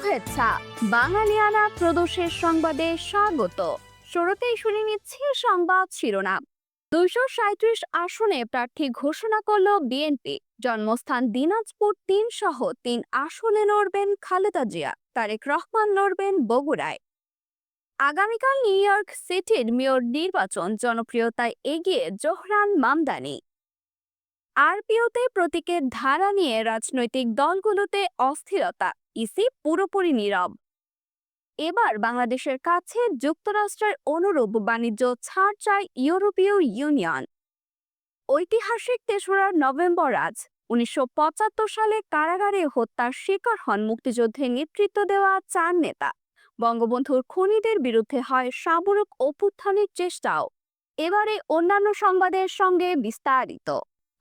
শুভেচ্ছা। বাঙালিয়ানা প্রদোষের সংবাদে স্বাগত। শুরুতেই শুনে নিচ্ছি সংবাদ শিরোনাম। দুইশো সাঁত্রিশ আসনে প্রার্থী ঘোষণা করল বিএনপি। জন্মস্থান দিনাজপুর তিন সহ তিন আসনে লড়বেন খালেদা জিয়া, তারেক রহমান লড়বেন বগুড়ায়। আগামীকাল নিউ ইয়র্ক সিটির মেয়র নির্বাচন জনপ্রিয়তায় এগিয়ে জোহরান মামদানি। আরপিওতে প্রতীকের ধারা নিয়ে রাজনৈতিক দলগুলোতে অস্থিরতা। ইসি পুরোপুরি নীরব। এবার বাংলাদেশের কাছে যুক্তরাষ্ট্রের অনুরূপ বাণিজ্য ছাড় চায় ইউরোপীয় ইউনিয়ন। ঐতিহাসিক তেসরা নভেম্বর আজ, উনিশশো পঁচাত্তর সালে কারাগারে হত্যার শিকার হন মুক্তিযুদ্ধে নেতৃত্ব দেওয়া চার নেতা। বঙ্গবন্ধুর খুনিদের বিরুদ্ধে হয় সামরিক অভ্যুত্থানের চেষ্টাও। এবারে অন্যান্য সংবাদের সঙ্গে বিস্তারিত।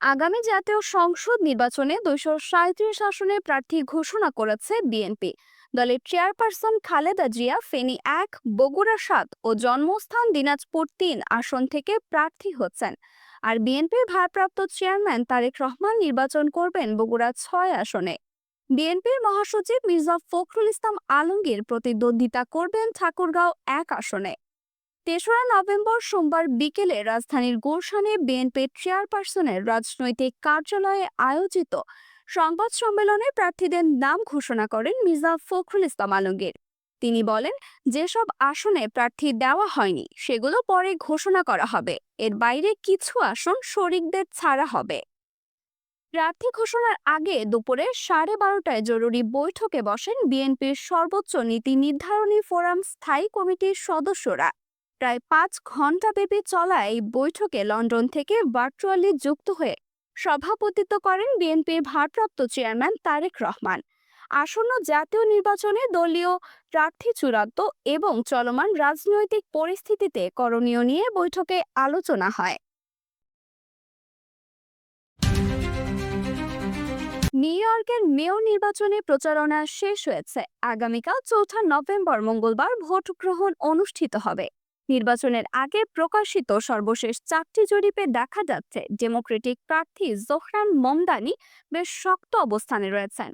আগামী জাতীয় সংসদ নির্বাচনে দুইশো সাঁত্রিশ আসনে প্রার্থী ঘোষণা করেছে বিএনপি। দলের চেয়ারপারসন খালেদা জিয়া ফেনী এক, বগুড়া সাত ও জন্মস্থান দিনাজপুর তিন আসন থেকে প্রার্থী হচ্ছেন। আর বিএনপির ভারপ্রাপ্ত চেয়ারম্যান তারেক রহমান নির্বাচন করবেন বগুড়া ছয় আসনে। বিএনপির মহাসচিব মির্জা ফখরুল ইসলাম আলমগীর প্রতিদ্বন্দ্বিতা করবেন ঠাকুরগাঁও এক আসনে। তেসরা নভেম্বর সোমবার বিকেলে রাজধানীর গুলশানে বিএনপির চেয়ারপারসনের রাজনৈতিক কার্যালয়ে আয়োজিত সংবাদ সম্মেলনে প্রার্থীদের নাম ঘোষণা করেন মির্জা ফখরুল ইসলাম আলমগীর। তিনি বলেন, যেসব আসনে প্রার্থী দেওয়া হয়নি, সেগুলো পরে ঘোষণা করা হবে। এর বাইরে কিছু আসন শরিকদের ছাড়া হবে। প্রার্থী ঘোষণার আগে দুপুরে সাড়ে বারোটায় জরুরি বৈঠকে বসেন বিএনপির সর্বোচ্চ নীতি নির্ধারণী ফোরাম স্থায়ী কমিটির সদস্যরা। প্রায় পাঁচ ঘণ্টাব্যাপী চলা এই বৈঠকে লন্ডন থেকে ভার্চুয়ালি যুক্ত হয়ে সভাপতিত্ব করেন বিএনপির ভারপ্রাপ্ত চেয়ারম্যান তারেক রহমান। আসন্ন জাতীয় নির্বাচনে দলীয় প্রার্থী চূড়ান্ত এবং চলমান রাজনৈতিক পরিস্থিতিতে করণীয় নিয়ে বৈঠকে আলোচনা হয়। নিউ ইয়র্কের মেয়র নির্বাচনে প্রচারণা শেষ হয়েছে। আগামীকাল চৌঠা নভেম্বর মঙ্গলবার ভোট গ্রহণ অনুষ্ঠিত হবে। নির্বাচনের আগে প্রকাশিত সর্বশেষ চারটি জরিপে দেখা যাচ্ছে, ডেমোক্রেটিক প্রার্থী জোহরান মমদানি বেশ শক্ত অবস্থানে রয়েছেন।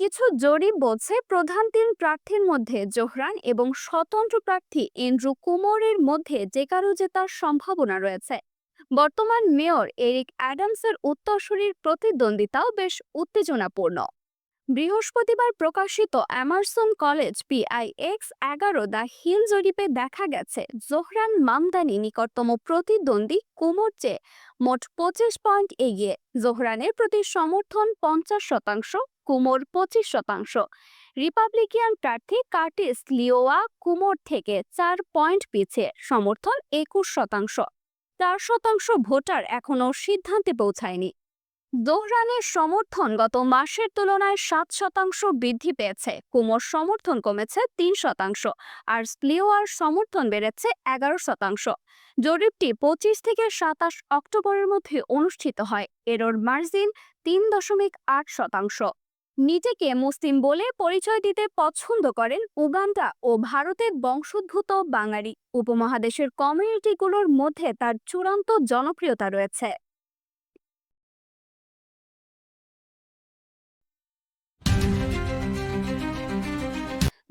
কিছু জরিপ বলছে, প্রধান তিন প্রার্থীর মধ্যে জোহরান এবং স্বতন্ত্র প্রার্থী এন্ড্রু কুমোরের মধ্যে যে কারও জেতার সম্ভাবনা রয়েছে। বর্তমান মেয়র এরিক অ্যাডামসের উত্তরসূরির প্রতিদ্বন্দ্বিতাও বেশ উত্তেজনাপূর্ণ। বৃহস্পতিবার প্রকাশিত এমারসন কলেজ পিআইএক্স এগারো দ্য হিল জরিপে দেখা গেছে জোহরান মামদানি নিকটতম প্রতিদ্বন্দ্বী কুমোর চেয়ে মোট পঁচিশ পয়েন্ট এগিয়ে। জোহরানের প্রতি সমর্থন পঞ্চাশ শতাংশ, কুমোর পঁচিশ শতাংশ। রিপাবলিকান প্রার্থী কার্টিস লিওয়া কুমোর থেকে চার পয়েন্ট পিছিয়ে, সমর্থন একুশ শতাংশ। চার শতাংশ ভোটার এখনও সিদ্ধান্তে পৌঁছায়নি। দোহরানের সমর্থন গত মাসের তুলনায় সাত শতাংশ বৃদ্ধি পেয়েছে, কুমোর সমর্থন কমেছে তিন শতাংশ, আর স্প্লিওয়ার সমর্থন বেড়েছে এগারো শতাংশ। জরিপটি পঁচিশ থেকে সাতাশ অক্টোবরের মধ্যে অনুষ্ঠিত হয়, এরর মার্জিন তিন দশমিক আট শতাংশ। নিজেকে মুসলিম বলে পরিচয় দিতে পছন্দ করেন উগান্ডা ও ভারতের বংশোদ্ভূত বাঙালি। উপমহাদেশের কমিউনিটিগুলোর মধ্যে তার চূড়ান্ত জনপ্রিয়তা রয়েছে।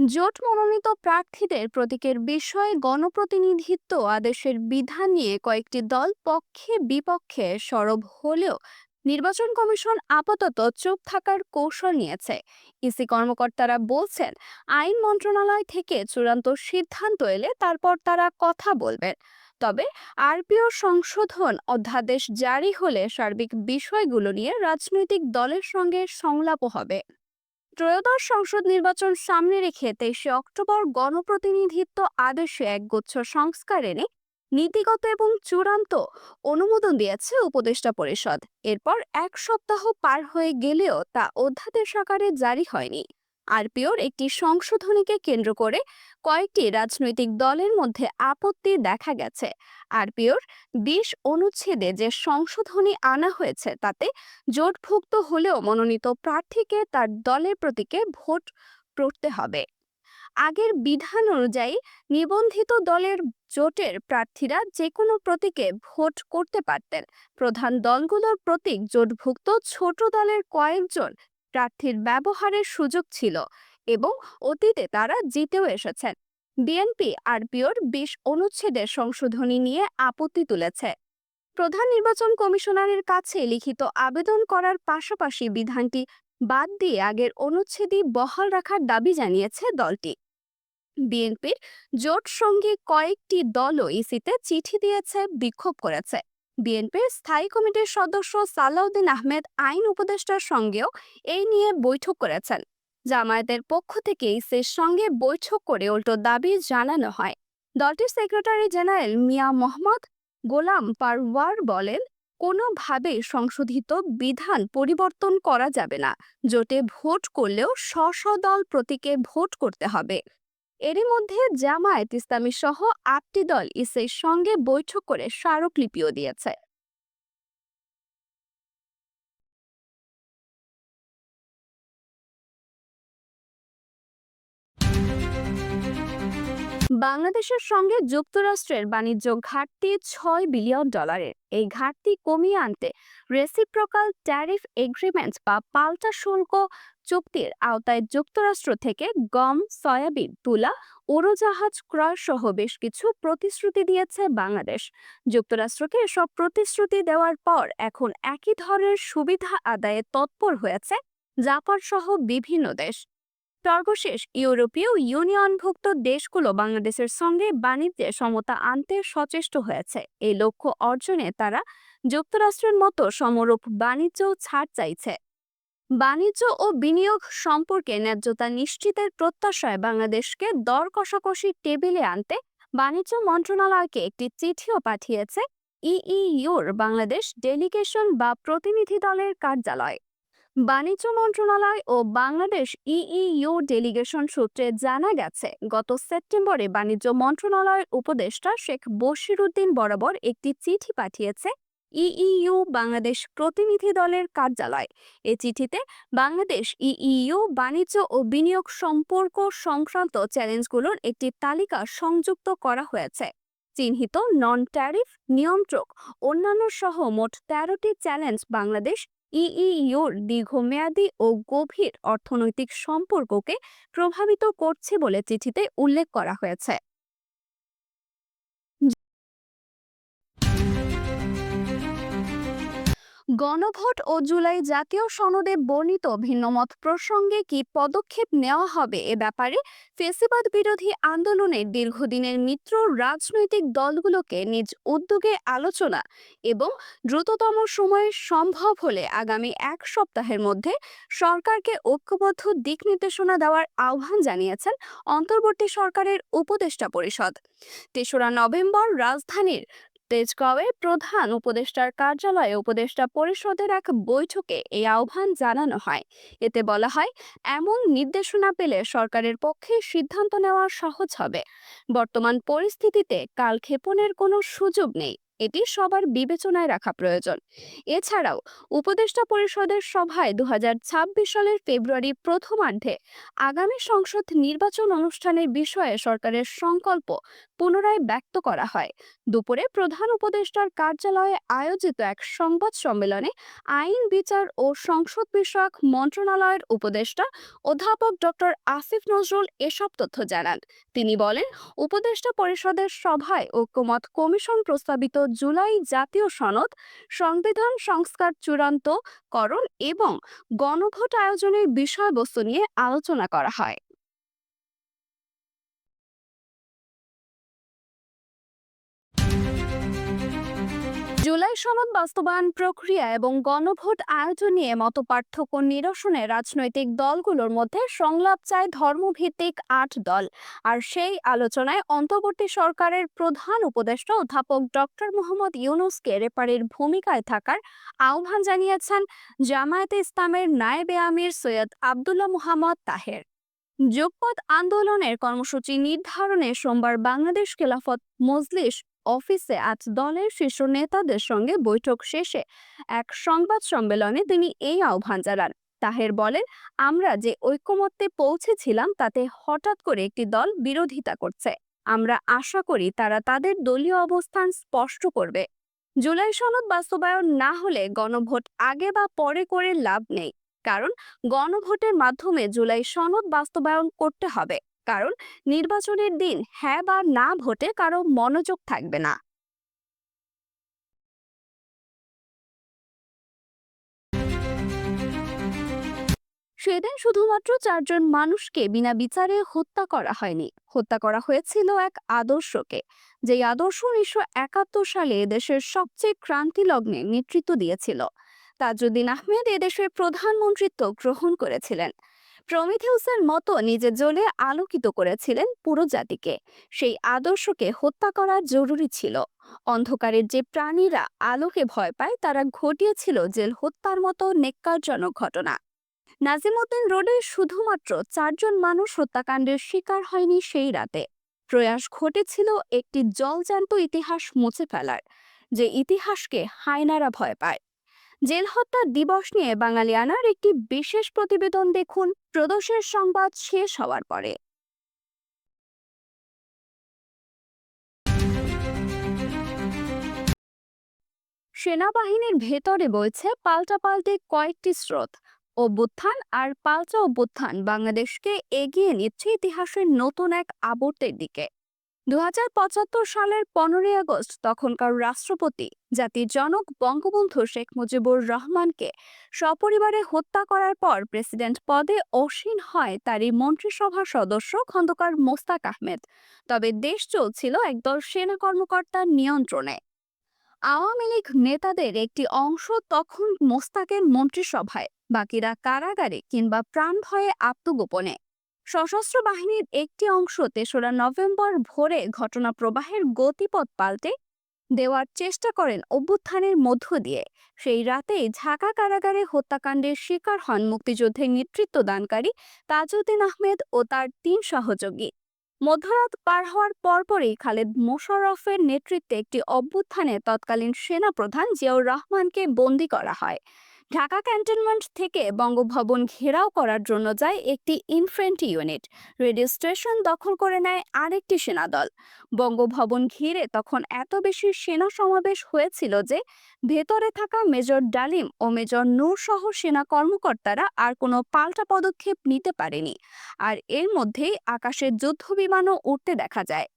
জোট মনোনীত প্রার্থীদের প্রতীকের বিষয়ে গণপ্রতিনিধিত্ব আদেশের বিধান নিয়ে কয়েকটি দল পক্ষে বিপক্ষে সরব হলেও নির্বাচন কমিশন আপাতত চুপ থাকার কৌশল নিয়েছে। ইসি কর্মকর্তারা বলছেন, আইন মন্ত্রণালয় থেকে চূড়ান্ত সিদ্ধান্ত এলে তারপর তারা কথা বলবেন। তবে আরপিও সংশোধন অধ্যাদেশ জারি হলে সার্বিক বিষয়গুলো নিয়ে রাজনৈতিক দলের সঙ্গে সংলাপও হবে। ত্রয়োদশ সংসদ নির্বাচন সামনে রেখে তেইশে অক্টোবর গণপ্রতিনিধিত্ব আদেশে একগুচ্ছ সংস্কার এনে নীতিগত এবং চূড়ান্ত অনুমোদন দিয়েছে উপদেষ্টা পরিষদ। এরপর এক সপ্তাহ পার হয়ে গেলেও তা অধ্যাদেশ আকারে জারি হয়নি। আরপিওর একটি সংশোধনীকে কেন্দ্র করে কয়েকটি রাজনৈতিক দলের মধ্যে আপত্তি দেখা গেছে। আরপিওর বিশ অনুচ্ছেদে যে সংশোধনী আনা হয়েছে, তাতে জোটভুক্ত হলেও মনোনীত প্রার্থীকে তার দলের প্রতীকে ভোট করতে হবে। আগের বিধান অনুযায়ী নিবন্ধিত দলের জোটের প্রার্থীরা যে কোনো প্রতীকে ভোট করতে পারতেন। প্রধান দলগুলোর প্রতীক জোটভুক্ত ছোট দলের কয়েকজন প্রার্থীর ব্যবহারের সুযোগ ছিল এবং অতীতে তারা জিতেও এসেছেন। বিএনপি আরপিওর বিশ অনুচ্ছেদের সংশোধনী নিয়ে আপত্তি তুলেছে। প্রধান নির্বাচন কমিশনারের কাছে লিখিত আবেদন করার পাশাপাশি বিধানটি বাদ দিয়ে আগের অনুচ্ছেদই বহাল রাখার দাবি জানিয়েছে দলটি। বিএনপির জোট সঙ্গে কয়েকটি দলও ইসিতে চিঠি দিয়েছে, বিক্ষোভ করেছে। বিএনপির স্থায়ী কমিটির সদস্য সালাউদ্দিন আহমেদ আইন উপদেষ্টার সঙ্গেও এই নিয়ে বৈঠক করেছেন। জামায়াতের পক্ষ থেকে ইসির সঙ্গে বৈঠক করে উল্টো দাবি জানানো হয়। দলটির সেক্রেটারি জেনারেল মিয়া মোহাম্মদ গোলাম পারওয়ার বলেন, কোনোভাবেই সংশোধিত বিধান পরিবর্তন করা যাবে না। জোটে ভোট করলেও স্ব দল প্রতীকে ভোট করতে হবে। এরই মধ্যে জামায়াত ইসলামী সহ আটটি দল ইসের সঙ্গে বৈঠক করে স্মারকলিপিও দিয়েছে। বাংলাদেশের সঙ্গে যুক্তরাষ্ট্রের বাণিজ্য ঘাটতি ছয় বিলিয়ন ডলারের। এই ঘাটতি কমিয়ে আনতে রেসিপ্রোকাল ট্যারিফ এগ্রিমেন্ট বা পাল্টা শুল্ক চুক্তির আওতায় যুক্তরাষ্ট্র থেকে গম, সয়াবিন, তুলা, উড়োজাহাজ ক্রয় সহ বেশ কিছু প্রতিশ্রুতি দিয়েছে বাংলাদেশ। যুক্তরাষ্ট্রকে এসব প্রতিশ্রুতি দেওয়ার পর এখন একই ধরনের সুবিধা আদায়ে তৎপর হয়েছে জাপান সহ বিভিন্ন দেশ। সর্বশেষ ইউরোপীয় ইউনিয়নভুক্ত দেশগুলো বাংলাদেশের সঙ্গে বাণিজ্যে সমতা আনতে সচেষ্ট হয়েছে। এই লক্ষ্য অর্জনে তারা যুক্তরাষ্ট্রের মতো সমরূপ বাণিজ্য ছাড় চাইছে। বাণিজ্য ও বিনিয়োগ সম্পর্কে ন্যায্যতা নিশ্চিতের প্রত্যাশায় বাংলাদেশকে দর কষাকষি টেবিলে আনতে বাণিজ্য মন্ত্রণালয়কে একটি চিঠিও পাঠিয়েছে ইইউর বাংলাদেশ ডেলিগেশন বা প্রতিনিধি দলের কার্যালয়। বাণিজ্য মন্ত্রণালয় ও বাংলাদেশ ইইউ ডেলিগেশন সূত্রে জানা গেছে, গত সেপ্টেম্বরে বাণিজ্য মন্ত্রণালয়ের উপদেষ্টা শেখ বশিরুদ্দিন বরাবর একটি চিঠি পাঠিয়েছে ইইউ বাংলাদেশ প্রতিনিধি দলের কার্যালয়। এ চিঠিতে বাংলাদেশ ইইউ বাণিজ্য ও বিনিয়োগ সম্পর্ক সংক্রান্ত চ্যালেঞ্জগুলোর একটি তালিকা সংযুক্ত করা হয়েছে। চিহ্নিত নন ট্যারিফ নিয়ন্ত্রক অন্যান্য সহ মোট তেরোটি চ্যালেঞ্জ বাংলাদেশ ইইউর দীর্ঘমেয়াদী ও গভীর অর্থনৈতিক সম্পর্ককে প্রভাবিত করছে বলে চিঠিতে উল্লেখ করা হয়েছে। গণভোট ও জুলাই জাতীয় সনদে বর্ণিত ভিন্নমত প্রসঙ্গে কি পদক্ষেপ নেওয়া হবে এ ব্যাপারে ফেসিবাদ বিরোধী আন্দোলনের দীর্ঘদিনের মিত্র রাজনৈতিক দলগুলোকে নিজ উদ্যোগে আলোচনা এবং দ্রুততম সময়ে সম্ভব হলে আগামী এক সপ্তাহের মধ্যে সরকারকে ঐক্যবদ্ধ দিক নির্দেশনা দেওয়ার আহ্বান জানিয়েছেন অন্তর্বর্তী সরকারের উপদেষ্টা পরিষদ। তেসরা নভেম্বর রাজধানীর তেজগাঁওয়ে প্রধান উপদেষ্টার কার্যালয়ে উপদেষ্টা পরিষদের এক বৈঠকে এই আহ্বান জানানো হয়। এতে বলা হয়, এমন নির্দেশনা পেলে সরকারের পক্ষে সিদ্ধান্ত নেওয়া সহজ হবে। বর্তমান পরিস্থিতিতে কালক্ষেপণের কোনো সুযোগ নেই। এটি সবার বিবেচনায় রাখা প্রয়োজন। এছাড়াও, উপদেষ্টা পরিষদের সভায় দু হাজার ছাব্বিশ সালের ফেব্রুয়ারি প্রথমার্ধে আগামী সংসদ নির্বাচন অনুষ্ঠানের বিষয়ে সরকারের সংকল্প পুনরায় ব্যক্ত করা হয়। দুপুরে প্রধান উপদেষ্টার কার্যালয়ে আয়োজিত এক সংবাদ সম্মেলনে আইন, বিচার ও সংসদ বিষয়ক মন্ত্রণালয়ের উপদেষ্টা অধ্যাপক ডক্টর আসিফ নজরুল এসব তথ্য জানান। তিনি বলেন, উপদেষ্টা পরিষদের সভায় ঐক্যমত কমিশন প্রস্তাবিত জুলাই জাতীয় সনদ, সংবিধান সংস্কার চূড়ান্ত করণ এবং গণভোট আয়োজনের বিষয়বস্তু নিয়ে আলোচনা করা হয়। জুলাই সনদ বাস্তবায়ন প্রক্রিয়া এবং গণভোট আয়োজন নিয়ে মতপার্থক্য নিরসনে রাজনৈতিক দলগুলোর মধ্যে সংলাপ চায় ধর্মভিত্তিক আট দল। আর সেই আলোচনায় অন্তর্বর্তী সরকারের প্রধান উপদেষ্টা অধ্যাপক ডক্টর মোহাম্মদ ইউনুসকে রেপারের ভূমিকায় থাকার আহ্বান জানিয়েছেন জামায়াতে ইসলামের নায়েবে আমির সৈয়দ আবদুল্লাহ মুহাম্মদ তাহের। যোগপথ আন্দোলনের কর্মসূচি নির্ধারণে সোমবার বাংলাদেশ খেলাফত মজলিস অফিসে আজ দলের শীর্ষ নেতাদের সঙ্গে বৈঠক শেষে এক সংবাদ সম্মেলনে তিনি এই আহ্বান জানান। তাহের বলেন, আমরা যে ঐক্যমত্যে পৌঁছেছিলাম, তাতে হঠাৎ করে একটি দল বিরোধিতা করছে। আমরা আশা করি তারা তাদের দলীয় অবস্থান স্পষ্ট করবে। জুলাই সনদ বাস্তবায়ন না হলে গণভোট আগে বা পরে করে লাভ নেই। কারণ গণভোটের মাধ্যমে জুলাই সনদ বাস্তবায়ন করতে হবে। কারণ নির্বাচনের দিন হ্যাঁ বা না ভোটে কারও মনোযোগ থাকবে না। সেদিন শুধুমাত্র চারজন মানুষকে বিনা বিচারে হত্যা করা হয়নি। হত্যা করা হয়েছিল এক আদর্শকে, যেই আদর্শ উনিশশো একাত্তর সালে এদেশের সবচেয়ে ক্রান্তি লগ্নে নেতৃত্ব দিয়েছিল। তাজউদ্দিন আহমেদ এদেশের প্রধানমন্ত্রিত্ব গ্রহণ করেছিলেন। প্রমিথিউসের মতো নিজে জ্বলে আলোকিত করেছিলেন পুরো জাতিকে। সেই আদর্শকে হত্যা করা জরুরি ছিল। অন্ধকারের যে প্রাণীরা আলোকে ভয় পায়, তারা ঘটিয়েছিল জেল হত্যার মতো নেককারজনক ঘটনা। নাজিমউদ্দিন রোডে শুধুমাত্র চারজন মানুষ হত্যাকাণ্ডের শিকার হয়নি সেই রাতে। প্রয়াস ঘটেছিল একটি জলজান্ত ইতিহাস মুছে ফেলার, যে ইতিহাসকে হায়নারা ভয় পায়। জেল হত্যা দিবস নিয়ে বাঙালিয়ানার একটি বিশেষ প্রতিবেদন দেখুন। প্রদোষের সংবাদ শেষ হওয়ার পরে। সেনাবাহিনীর ভেতরে বইছে পাল্টাপাল্টে কয়েকটি স্রোত। অভ্যুত্থান আর পাল্টা অভ্যুত্থান বাংলাদেশকে এগিয়ে নিচ্ছে ইতিহাসের নতুন এক আবর্তের দিকে। দু হাজার পঁচাত্তর সালের পনেরোই আগস্ট তখনকার রাষ্ট্রপতি জাতির জনক বঙ্গবন্ধু শেখ মুজিবুর রহমানকে সপরিবারে হত্যা করার পর প্রেসিডেন্ট পদে অসীন হয় তারই মন্ত্রিসভার সদস্য খন্দকার মোস্তাক আহমেদ। তবে দেশ চলছিল একদল সেনা কর্মকর্তার নিয়ন্ত্রণে। আওয়ামী লীগ নেতাদের একটি অংশ তখন মোস্তাকের মন্ত্রিসভায়, বাকিরা কারাগারে কিংবা প্রাণ ভয়ে আত্মগোপনে। সশস্ত্র বাহিনীর একটি অংশ তেসরা নভেম্বর ভোরে ঘটনা প্রবাহের গতিপথ পাল্টে দেওয়ার চেষ্টা করেন অভ্যুত্থানের মধ্য দিয়ে। সেই রাতেই ঢাকা কারাগারে হত্যাকাণ্ডের শিকার হন মুক্তিযুদ্ধের নেতৃত্ব দানকারী তাজউদ্দিন আহমেদ ও তার তিন সহযোগী। মধ্যরাত পার হওয়ার পরপরই খালেদ মোশাররফের নেতৃত্বে একটি অভ্যুত্থানে তৎকালীন সেনাপ্রধান জিয়াউর রহমানকে বন্দী করা হয়। ঢাকা ক্যান্টনমেন্ট থেকে বঙ্গভবন ঘেরাও করার জন্য যায় একটি ইনফ্রেন্টি ইউনিট। রেডিও স্টেশন দখল করে নেয় আরেকটি সেনাদল বঙ্গভবন ঘিরে তখন এত বেশি সেনা সমাবেশ হয়েছিল যে, ভেতরে থাকা মেজর ডালিম ও মেজর নূর সহ সেনা কর্মকর্তারা আর কোনো পাল্টা পদক্ষেপ নিতে পারেনি। আর এর মধ্যেই আকাশের যুদ্ধ বিমানও উঠতে দেখা যায়।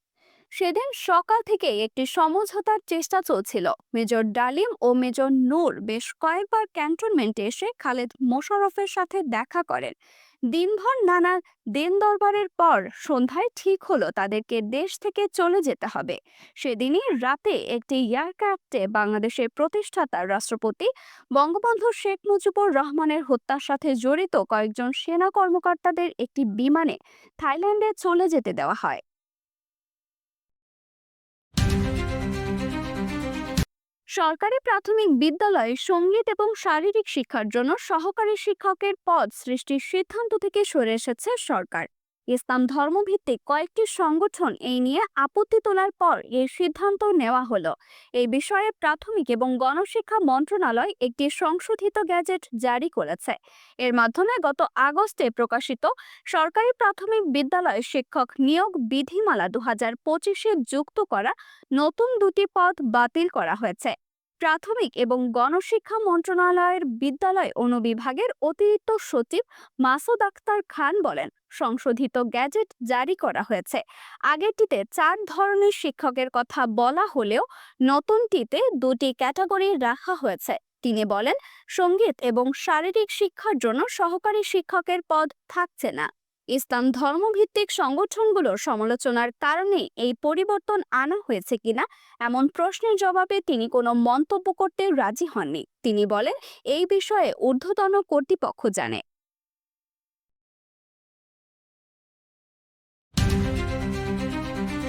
সেদিন সকাল থেকে একটি সমঝোতার চেষ্টা চলছিল। মেজর ডালিম ও মেজর নূর বেশ কয়েকবার ক্যান্টনমেন্টে এসে খালেদ মোশারফের সাথে দেখা করেন। দিনভর নানা দিন দরবারের পর সন্ধ্যায় ঠিক হলো তাদেরকে দেশ থেকে চলে যেতে হবে। সেদিনই রাতে একটি এয়ারক্রাফটে বাংলাদেশের প্রতিষ্ঠাতা রাষ্ট্রপতি বঙ্গবন্ধু শেখ মুজিবুর রহমানের হত্যার সাথে জড়িত কয়েকজন সেনা কর্মকর্তাদের একটি বিমানে থাইল্যান্ডে চলে যেতে দেওয়া হয়। সরকারি প্রাথমিক বিদ্যালয়ে সংগীত এবং শারীরিক শিক্ষার জন্য সহকারী শিক্ষকের পদ সৃষ্টির সিদ্ধান্ত থেকে সরে এসেছে সরকার। ইসলাম ধর্মভিত্তিক কয়েকটি সংগঠন এই নিয়ে আপত্তি তোলার পর এই সিদ্ধান্ত নেওয়া হলো। এই বিষয়ে প্রাথমিক এবং গণশিক্ষা মন্ত্রণালয় একটি সংশোধিত গ্যাজেট জারি করেছে। এর মাধ্যমে গত আগস্টে প্রকাশিত সরকারি প্রাথমিক বিদ্যালয় শিক্ষক নিয়োগ বিধিমালা দু হাজার পঁচিশে যুক্ত করা নতুন দুটি পদ বাতিল করা হয়েছে। প্রাথমিক এবং গণশিক্ষা মন্ত্রণালয়ের বিদ্যালয় অনুবিভাগের অতিরিক্ত সচিব মাসুদ আক্তার খান বলেন, সংশোধিত গ্যাজেট জারি করা হয়েছে। আগেরটিতে চার ধরনের শিক্ষকের কথা বলা হলেও নতুনটিতে দুটি ক্যাটাগরি রাখা হয়েছে। তিনি বলেন, সংগীত এবং শারীরিক শিক্ষার জন্য সহকারী শিক্ষকের পদ থাকছে না। ইসলাম ধর্মভিত্তিক সংগঠনগুলোর সমালোচনার কারণে এই পরিবর্তন আনা হয়েছে কিনা এমন প্রশ্নের জবাবে তিনি কোনো মন্তব্য করতে রাজি হননি। তিনি বলেন, এই বিষয়ে ঊর্ধ্বতন কর্তৃপক্ষ জানে।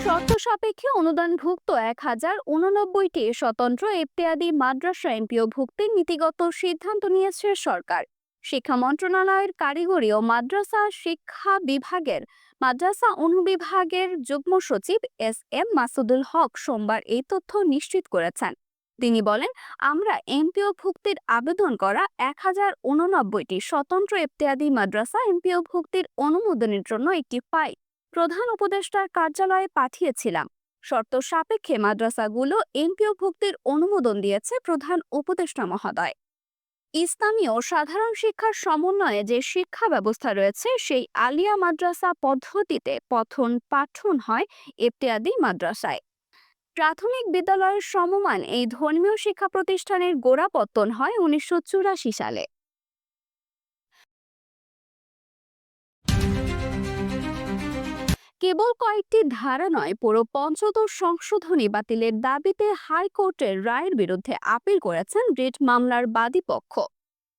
শর্ত সাপেক্ষে অনুদানভুক্ত এক হাজার উননব্বইটি স্বতন্ত্র এফতেয়াদি মাদ্রাসা এমপিও ভুক্তির নীতিগত সিদ্ধান্ত নিয়েছে সরকার। শিক্ষা মন্ত্রণালয়ের কারিগরি ও মাদ্রাসা শিক্ষা বিভাগের মাদ্রাসা অনুবিভাগের যুগ্ম সচিব এস এম মাসুদুল হক সোমবার এই তথ্য নিশ্চিত করেছেন। তিনি বলেন, আমরা এমপিও ভুক্তির আবেদন করা এক হাজার উননব্বইটি স্বতন্ত্র ইফতেয়াদি মাদ্রাসা এমপিও ভুক্তির অনুমোদনের জন্য একটি ফাইল প্রধান উপদেষ্টার কার্যালয়ে পাঠিয়েছিলাম। শর্ত সাপেক্ষে মাদ্রাসাগুলো এমপিও ভুক্তির অনুমোদন দিয়েছে প্রধান উপদেষ্টা মহোদয়। ইসলামী ও সাধারণ শিক্ষার সমন্বয়ে যে শিক্ষা ব্যবস্থা রয়েছে, সেই আলিয়া মাদ্রাসা পদ্ধতিতে পঠন পাঠন হয় ইফতিয়াদি মাদ্রাসায়। প্রাথমিক বিদ্যালয়ের সমমান এই ধর্মীয় শিক্ষা প্রতিষ্ঠানের গোড়াপত্তন হয় উনিশশো চুরাশি সালে। কেবল কয়েকটি ধারা নয়, পুরো পঞ্চদশ সংশোধনী বাতিলের দাবিতে হাইকোর্টের রায়ের বিরুদ্ধে আপিল করেছেন রিট মামলার বাদীপক্ষ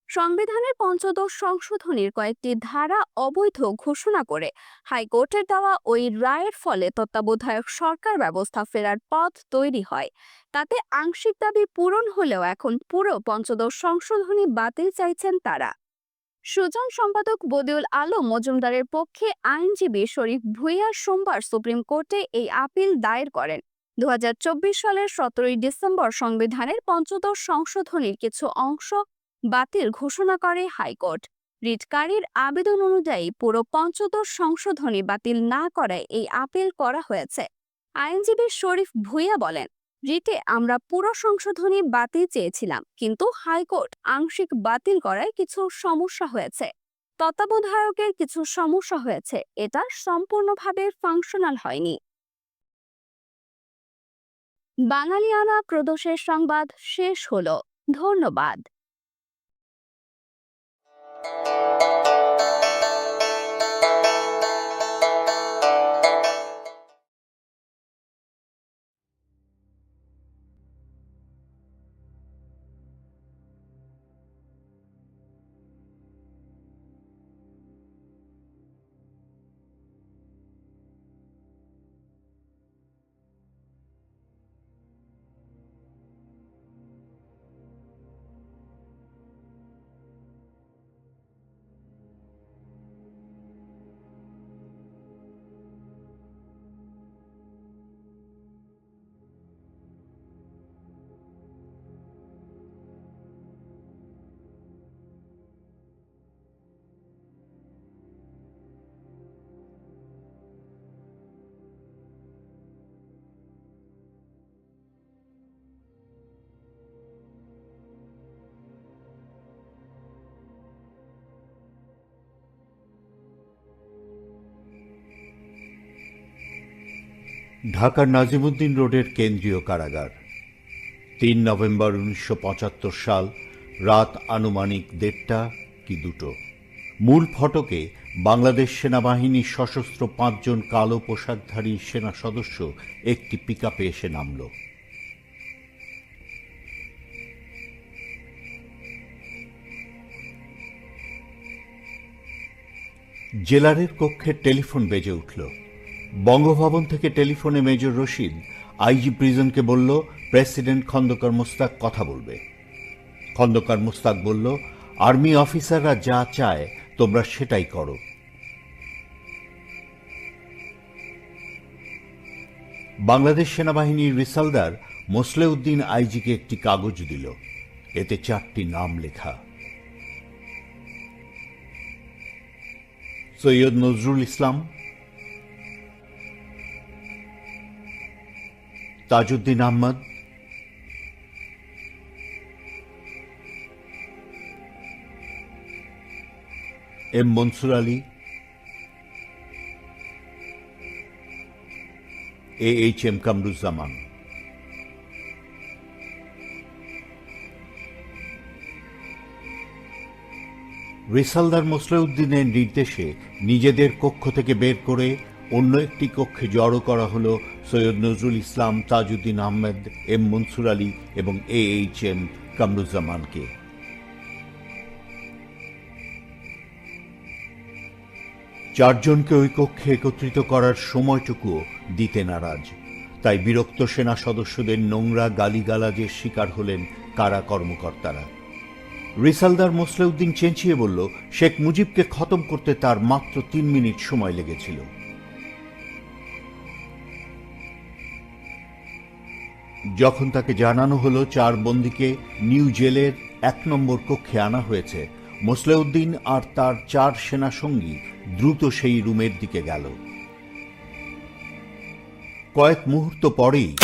সংবিধানের পঞ্চদশ সংশোধনীর কয়েকটি ধারা অবৈধ ঘোষণা করে হাইকোর্টের দেওয়া ওই রায়ের ফলে তত্ত্বাবধায়ক সরকার ব্যবস্থা ফেরার পথ তৈরি হয়। তাতে আংশিক দাবি পূরণ হলেও এখন পুরো পঞ্চদশ সংশোধনী বাতিল চাইছেন তারা। সুজন সম্পাদক বদিউল আলম মজুমদারের পক্ষে আইনজীবী শরীফ ভুইয়া সোমবার সুপ্রিম কোর্টে এই আপিল দায়ের করেন। দু হাজার চব্বিশ সালের সতেরোই ডিসেম্বর সংবিধানের পঞ্চদশ সংশোধনীর কিছু অংশ বাতিল ঘোষণা করে হাইকোর্ট। রিটকারীর আবেদন অনুযায়ী পুরো পঞ্চদশ সংশোধনী বাতিল না করায় এই আপিল করা হয়েছে। আইনজীবী শরীফ ভুইয়া বলেন রিটে আমরা পুরো সংশোধনী বাতিল চেয়েছিলাম, কিন্তু হাইকোর্ট আংশিক বাতিল করায় কিছু সমস্যা হয়েছে। তত্ত্বাবধায়কের কিছু সমস্যা হয়েছে, এটা সম্পূর্ণভাবে ফাংশনাল হয়নি। বাঙালিয়ানা প্রদোষের সংবাদ শেষ হলো। ধন্যবাদ। ঢাকার নাজিমুদ্দিন রোডের কেন্দ্রীয় কারাগার। তিন নভেম্বর উনিশশো পঁচাত্তর সাল, রাত আনুমানিক দেড়টা কি দুটো। মূল ফটকে বাংলাদেশ সেনাবাহিনীর সশস্ত্র পাঁচজন কালো পোশাকধারী সেনা সদস্য একটি পিকআপে এসে নামল। জেলারের কক্ষে টেলিফোন বেজে উঠল। বঙ্গভবন থেকে টেলিফোনে মেজর রশিদ আইজি প্রিজনকে বলল, প্রেসিডেন্ট খন্দকার মোস্তাক কথা বলবে। খন্দকার মোস্তাক বলল, আর্মি অফিসাররা যা চায়, তোমরা সেটাই করো। বাংলাদেশ সেনাবাহিনীর রিসালদার মোসলেউদ্দিন আইজিকে একটি কাগজ দিল। এতে চারটি নাম লেখা। Syed Nazrul Islam Tajuddin Ahmad. M Mansur Ali. A H M Kamruzzaman. রিসালদার মোসলেউদ্দিনের নির্দেশে নিজেদের কক্ষ থেকে বের করে অন্য একটি কক্ষে জড়ো করা হলো সৈয়দ নজরুল ইসলাম, তাজউদ্দিন আহমেদ, এম মনসুর আলী এবং এ এইচ এম কামরুজ্জামানকে। চারজনকে ওই কক্ষে একত্রিত করার সময়টুকুও দিতে নারাজ। তাই বিরক্ত সেনা সদস্যদের নোংরা গালিগালাজের শিকার হলেন কারা কর্মকর্তারা। রিসালদার মোসলেউদ্দিন চেঁচিয়ে বলল, শেখ মুজিবকে খতম করতে তার মাত্র তিন মিনিট সময় লেগেছিল। যখন তাকে জানানো হলো চার বন্দীকে নিউ জেলের এক নম্বর কক্ষে আনা হয়েছে, মোসলেউদ্দিন আর তার চার সেনা সঙ্গী দ্রুত সেই রুমের দিকে গেল। কয়েক মুহূর্ত পরেই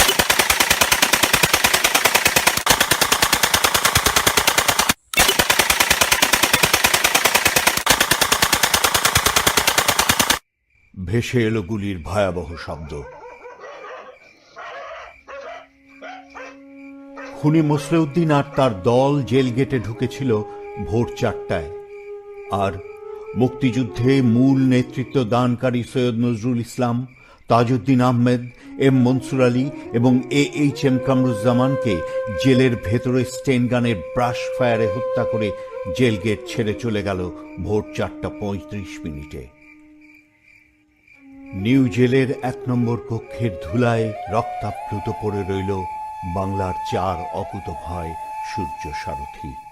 ভেসে এলো গুলির ভয়াবহ শব্দ। খুনি মোসলেউদ্দিন আর তার দল জেল গেটে ঢুকেছিল ভোর চারটায়। আর মুক্তিযুদ্ধে মূল নেতৃত্ব দানকারী সৈয়দ নজরুল ইসলাম, তাজউদ্দিন আহমেদ, এম মনসুর আলী এবং এ এইচ এম কামরুজ্জামানকে জেলের ভেতরে স্টেন গানের ব্রাশ ফায়ারে হত্যা করে জেল গেট ছেড়ে চলে গেল ভোর চারটা পঁয়ত্রিশ মিনিটে। নিউ জেলের এক নম্বর কক্ষের ধুলায় রক্তাপ্লুত পড়ে রইল বাংলার চার অকুত ভয় সূর্য সারথী।